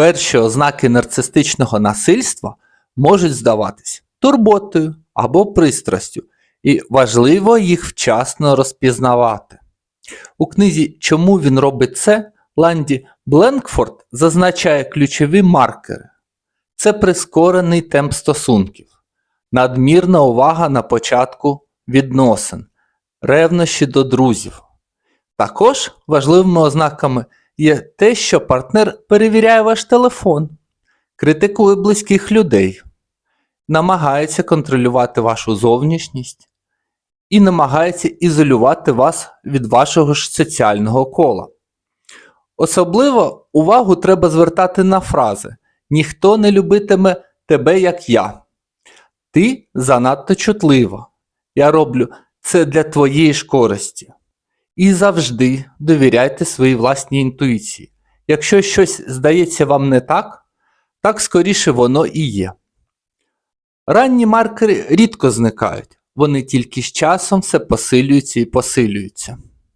Перші ознаки нарцистичного насильства можуть здаватись турботою або пристрастю, і важливо їх вчасно розпізнавати. У книзі Чому він робить це Ланді Бленкфорд зазначає ключові маркери. Це прискорений темп стосунків, надмірна увага на початку відносин, ревнощі до друзів. Також важливими ознаками є те, що партнер перевіряє ваш телефон, критикує близьких людей, намагається контролювати вашу зовнішність і намагається ізолювати вас від вашого ж соціального кола. Особливо увагу треба звертати на фрази Ніхто не любитиме тебе, як я. Ти занадто чутлива. Я роблю це для твоєї ж користі. І завжди довіряйте своїй власній інтуїції. Якщо щось здається вам не так, так скоріше воно і є. Ранні маркери рідко зникають, вони тільки з часом все посилюються і посилюються.